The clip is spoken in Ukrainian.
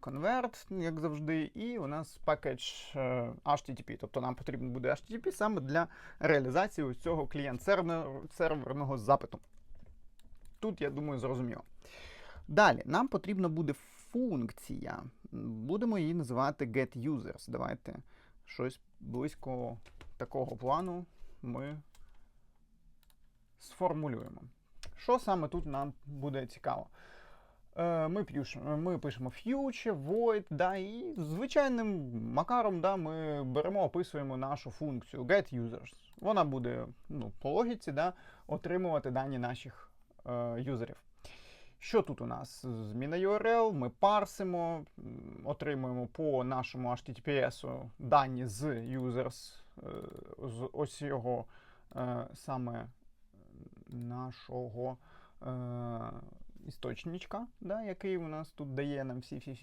convert, як завжди, і у нас package е, HTTP. Тобто нам потрібен буде HTTP саме для реалізації цього клієнт-серверного запиту. Тут, я думаю, зрозуміло. Далі, нам потрібна буде функція. Будемо її називати getUsers. Давайте щось близько такого плану ми сформулюємо. Що саме тут нам буде цікаво? Е, Ми ми пишемо future, void, да, і звичайним макаром да, ми беремо, описуємо нашу функцію getUsers. Вона буде ну, по логіці да, отримувати дані наших е, юзерів. Що тут у нас? Зміна URL, ми парсимо, отримуємо по нашому HTTPS дані з users, е, з ось його е, саме нашого істочничка, да, який у нас тут дає нам всі всі